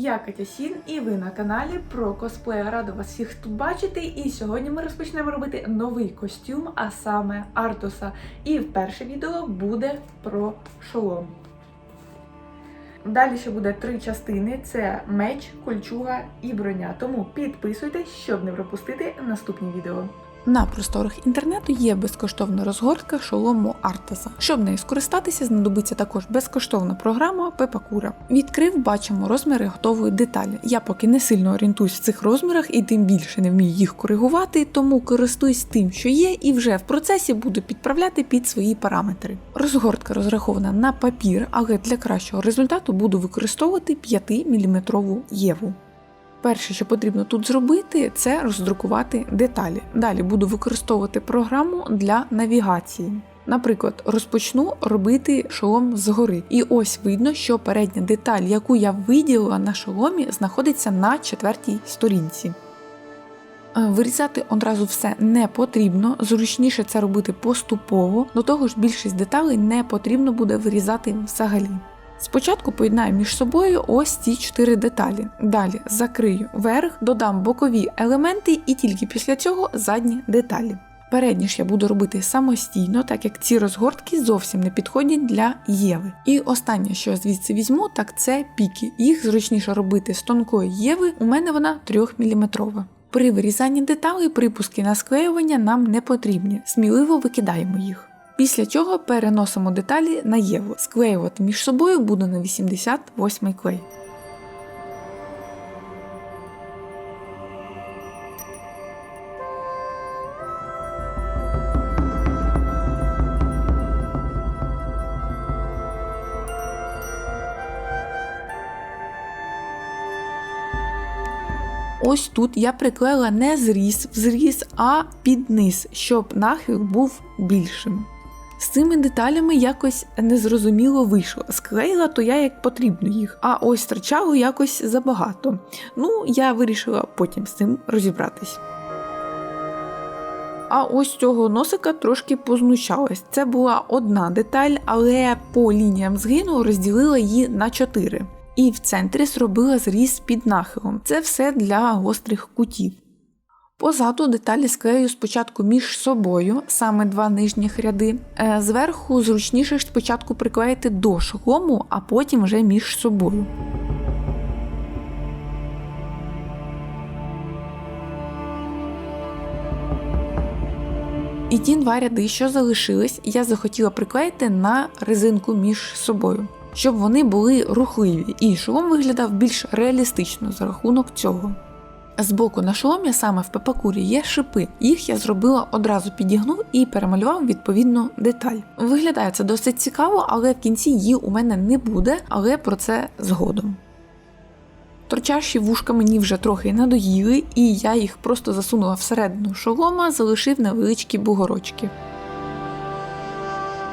Я Катя Сін, і ви на каналі про косплей. Рада вас всіх тут бачити. І сьогодні ми розпочнемо робити новий костюм, а саме Артуса. І перше відео буде про шолом. Далі ще буде три частини: це меч, кольчуга і броня. Тому підписуйтесь, щоб не пропустити наступні відео. На просторах інтернету є безкоштовна розгортка шолому Артаса. Щоб нею скористатися, знадобиться також безкоштовна програма Пепакура. Відкрив, бачимо розміри готової деталі. Я поки не сильно орієнтуюсь в цих розмірах і тим більше не вмію їх коригувати, тому користуюсь тим, що є, і вже в процесі буду підправляти під свої параметри. Розгортка розрахована на папір, але для кращого результату буду використовувати 5-мм єву. Перше, що потрібно тут зробити, це роздрукувати деталі. Далі буду використовувати програму для навігації. Наприклад, розпочну робити шолом згори. І ось видно, що передня деталь, яку я виділила на шоломі, знаходиться на четвертій сторінці. Е, Вирізати одразу все не потрібно, зручніше це робити поступово, до того ж більшість деталей не потрібно буде вирізати взагалі. Спочатку поєднаю між собою ось ці чотири деталі. Далі закрию верх, додам бокові елементи і тільки після цього задні деталі. Передні ж я буду робити самостійно, так як ці розгортки зовсім не підходять для Єви. І останнє, що звідси візьму, так це піки. Їх зручніше робити з тонкої Єви, у мене вона 3-мм. При вирізанні деталей припуски на склеювання нам не потрібні, сміливо викидаємо їх. Після чого переносимо деталі на Єву. Склеювати між собою буду на 88 клей. Ось тут я приклеїла не зріз в зріз, а під низ, щоб нахил був більшим. З цими деталями якось незрозуміло вийшло. Склеїла то я як потрібно їх, а ось втрачало якось забагато. Ну, я вирішила потім з цим розібратись. А ось цього носика трошки познущалась. Це була одна деталь, але по лініям згину розділила її на чотири. І в центрі зробила зріз під нахилом. Це все для гострих кутів. Позаду деталі склею спочатку між собою, саме два нижніх ряди. Е, Зверху зручніше спочатку приклеїти до шолому, а потім вже між собою. І ті два ряди, що залишились, я захотіла приклеїти на резинку між собою, щоб вони були рухливі, і шолом виглядав більш реалістично за рахунок цього. Збоку на шоломі саме в пепакурі є шипи. Їх я зробила одразу підігнув і перемалював відповідну деталь. Виглядає це досить цікаво, але в кінці її у мене не буде, але про це згодом. Торчащі вушка мені вже трохи надоїли, і я їх просто засунула всередину шолома, залишив невеличкі бугорочки.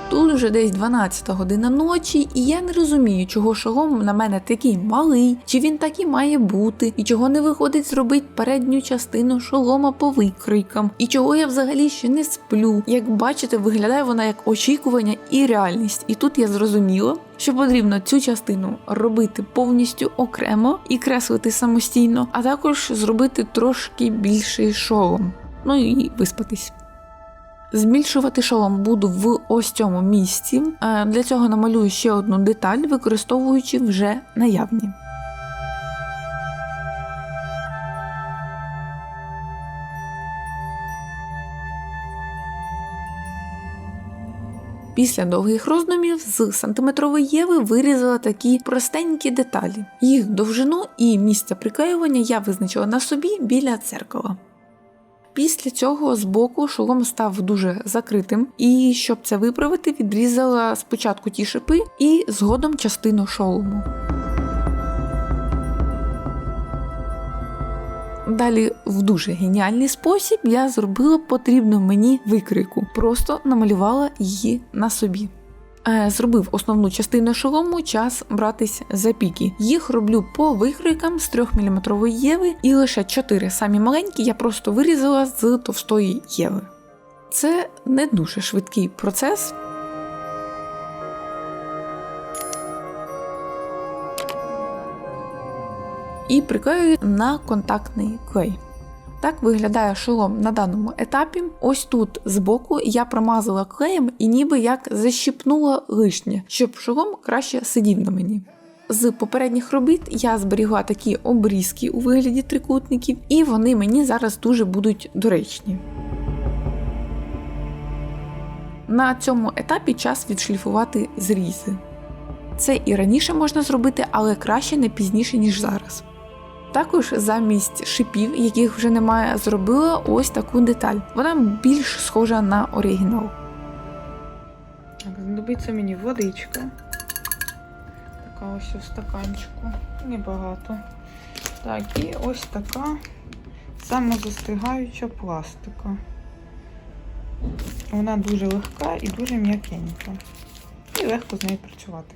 Тут вже десь 12 година ночі, і я не розумію, чого шолом на мене такий малий, чи він так і має бути, і чого не виходить зробити передню частину шолома по викрикам, і чого я взагалі ще не сплю. Як бачите, виглядає вона як очікування і реальність. І тут я зрозуміла, що потрібно цю частину робити повністю окремо і креслити самостійно, а також зробити трошки більший шолом. Ну і виспатись. Збільшувати шолом буду в ось цьому місці. Е, Для цього намалюю ще одну деталь, використовуючи вже наявні. Після довгих роздумів з сантиметрової єви вирізала такі простенькі деталі. Їх довжину і місце приклеювання я визначила на собі біля дзеркала. Після цього збоку шолом став дуже закритим, і щоб це виправити, відрізала спочатку ті шипи і згодом частину шолому. Далі, в дуже геніальний спосіб, я зробила потрібну мені викрику, просто намалювала її на собі. Е, Зробив основну частину шолому, час братись за піки. Їх роблю по викройкам з 3-мм єви, і лише 4 самі маленькі я просто вирізала з товстої єви. Це не дуже швидкий процес. і приклеюю на контактний клей. Так виглядає шолом на даному етапі. Ось тут збоку я промазала клеєм і ніби як защіпнула лишнє, щоб шолом краще сидів на мені. З попередніх робіт я зберігла такі обрізки у вигляді трикутників, і вони мені зараз дуже будуть доречні. На цьому етапі час відшліфувати зрізи. Це і раніше можна зробити, але краще не пізніше, ніж зараз. Також замість шипів, яких вже немає, зробила ось таку деталь. Вона більш схожа на оригінал. Знадобиться мені водичка. Така ось у стаканчику. Небагато. Так, і ось така самозастигаюча пластика. Вона дуже легка і дуже м'якенька. І легко з нею працювати.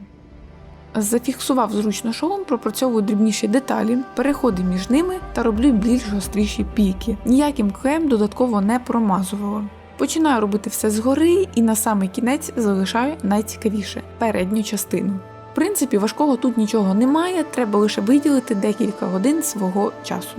Зафіксував зручно шолом, пропрацьовую дрібніші деталі, переходи між ними та роблю більш гостріші піки. Ніяким клеєм додатково не промазувала. Починаю робити все згори і на самий кінець залишаю найцікавіше передню частину. В принципі, важкого тут нічого немає, треба лише виділити декілька годин свого часу.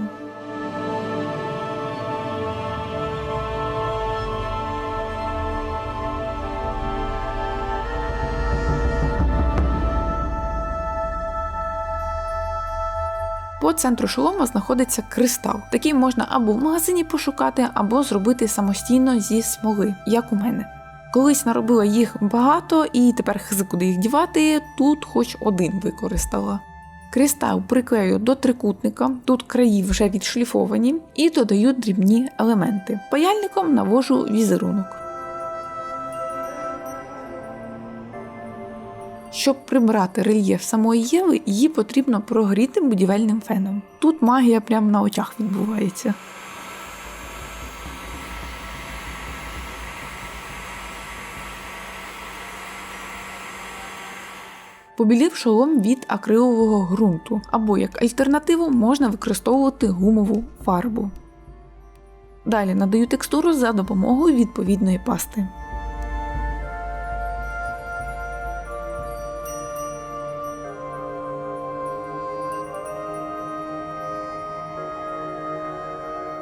Центру шолома знаходиться кристал. Такий можна або в магазині пошукати, або зробити самостійно зі смоли, як у мене. Колись наробила їх багато, і тепер хз куди їх дівати, тут хоч один використала. Кристал приклею до трикутника, тут краї вже відшліфовані, і додаю дрібні елементи. Паяльником навожу візерунок. Щоб прибрати рельєф самої Єви, її потрібно прогріти будівельним феном. Тут магія прямо на очах відбувається. Побілів шолом від акрилового ґрунту, або як альтернативу можна використовувати гумову фарбу. Далі надаю текстуру за допомогою відповідної пасти.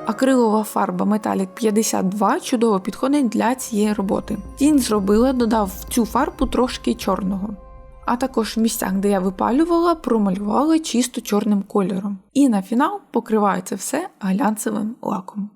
Акрилова фарба Metallic 52 чудово підходить для цієї роботи. Тінь зробила, додав в цю фарбу трошки чорного. А також в місцях, де я випалювала, промалювала чисто чорним кольором. І на фінал покриваю це все глянцевим лаком.